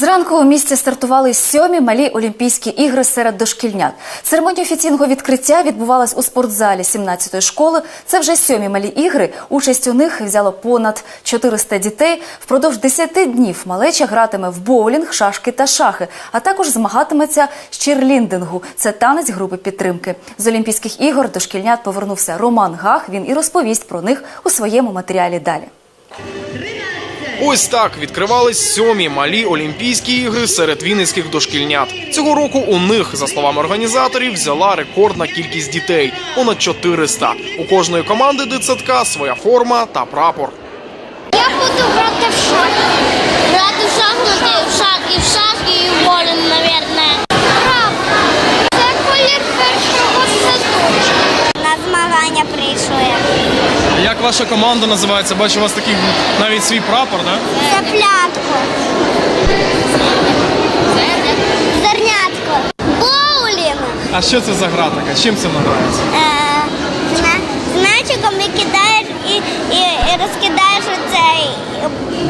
Зранку у місті стартували сьомі малі Олімпійські ігри серед дошкільнят. Церемонія офіційного відкриття відбувалась у спортзалі 17-ї школи. Це вже сьомі малі ігри. Участь у них взяло понад 400 дітей. Впродовж 10 днів малеча гратиме в боулінг, шашки та шахи, а також змагатиметься з чірліндингу. Це танець групи підтримки. З Олімпійських ігор до шкільнят повернувся Роман Гах. Він і розповість про них у своєму матеріалі далі. Ось так відкривались сьомі малі Олімпійські ігри серед вінницьких дошкільнят. Цього року у них, за словами організаторів, взяла рекордна кількість дітей понад 400. У кожної команди дитсадка своя форма та прапор. Я буду грати в шахи. Грати в шахмати, в шахи, в шахи і в волін, мабуть. Це колір першого садочку. На змагання прийшли. Як ваша команда називається? Бачу, у вас такий навіть свій прапор, так? Це плятко. Зернятко. Боулінг. А що це за гра така? Чим це називається? Е, зна- з м'ячиком і кидаєш і, і, і розкидаєш оцей,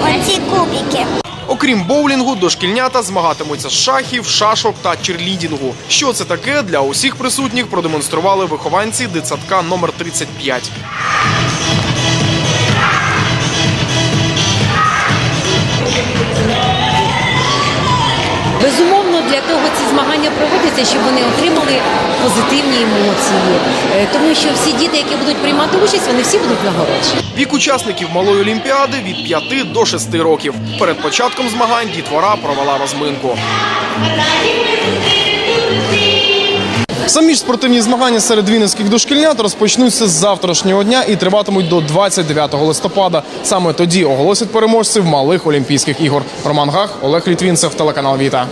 оці кубики. Окрім боулінгу, дошкільнята змагатимуться з шахів, шашок та черлідінгу. Що це таке для усіх присутніх продемонстрували вихованці дитсадка номер 35. Змагання проводяться, щоб вони отримали позитивні емоції. Е, Тому що всі діти, які будуть приймати участь, вони всі будуть нагороджені. Вік учасників малої олімпіади від 5 до 6 років. Перед початком змагань дітвора провела розминку. Самі ж спортивні змагання серед вінницьких дошкільнят розпочнуться з завтрашнього дня і триватимуть до 29 листопада. Саме тоді оголосять переможців малих Олімпійських ігор. Роман Гах, Олег Літвінцев, телеканал Віта.